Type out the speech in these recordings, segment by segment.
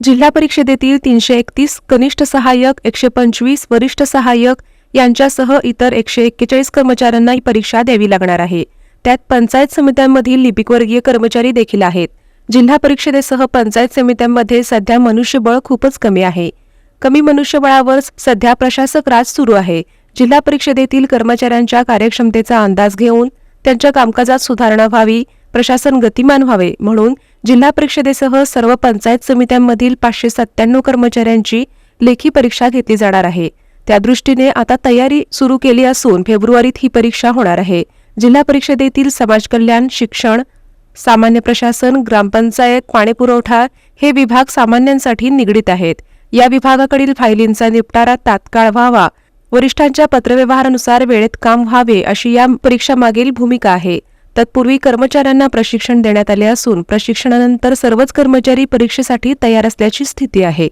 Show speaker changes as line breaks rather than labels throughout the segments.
जिल्हा परिषदेतील तीनशे एकतीस कनिष्ठ सहाय्यक एकशे पंचवीस वरिष्ठ सहाय्यक यांच्यासह इतर एकशे एक्केचाळीस कर्मचाऱ्यांना ही परीक्षा द्यावी लागणार आहे. त्यात पंचायत समित्यांमधील लिपिकवर्गीय कर्मचारी देखील आहेत. जिल्हा परिषदेसह पंचायत समित्यांमध्ये सध्या मनुष्यबळ खूपच कमी आहे. कमी मनुष्यबळावर सध्या प्रशासक राज सुरू आहे. जिल्हा परिषदेतील कर्मचाऱ्यांच्या कार्यक्षमतेचा अंदाज घेऊन त्यांच्या कामकाजात सुधारणा व्हावी प्रशासन गतिमान व्हावे म्हणून जिल्हा परिषदेसह सर्व पंचायत समित्यांमधील पाचशे सत्त्याण्णव कर्मचाऱ्यांची लेखी परीक्षा घेतली जाणार आहे. त्या दृष्टीने आता तयारी सुरू केली असून फेब्रुवारीत ही परीक्षा होणार आहे. जिल्हा परिषदेतील समाज कल्याण शिक्षण सामान्य प्रशासन ग्रामपंचायत पाणीपुरवठा हे विभाग सामान्यांसाठी निगडीत आहेत. या विभागाकडील फायलींचा निपटारा तात्काळ व्हावा. वरिष्ठांच्या पत्रव्यवहारानुसार वेळेत काम व्हावे अशी या परीक्षामागील भूमिका आहे. तत्पूर्वी कर्मचाऱ्यांना प्रशिक्षण देण्यात आले असून प्रशिक्षणानंतर सर्वच कर्मचारी परीक्षेसाठी तयार असल्याची स्थिती आहे.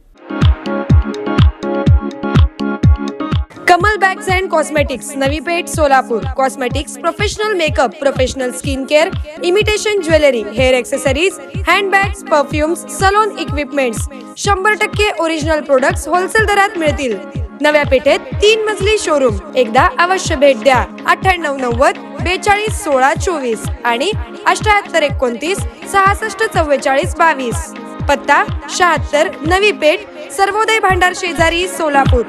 Kamal bags and cosmetics Navi Peth Solapur. Cosmetics professional makeup professional skin care imitation jewellery hair accessories handbags perfumes salon equipments शंभर टक्के ओरिजिनल प्रोडक्ट्स होलसेल दरात मिळतील. नव्या पेठेत तीन मजली शोरूम एकदा अवश्य भेट द्या. अठ्ठ्याण्णव नव्वद बेचाळीस सोळा चोवीस आणि अठ्याहत्तर एकोणतीस सहासष्ट चव्वेचाळीस बावीस. पत्ता शहात्तर नवी पेठ सर्वोदय भांडार शेजारी सोलापूर.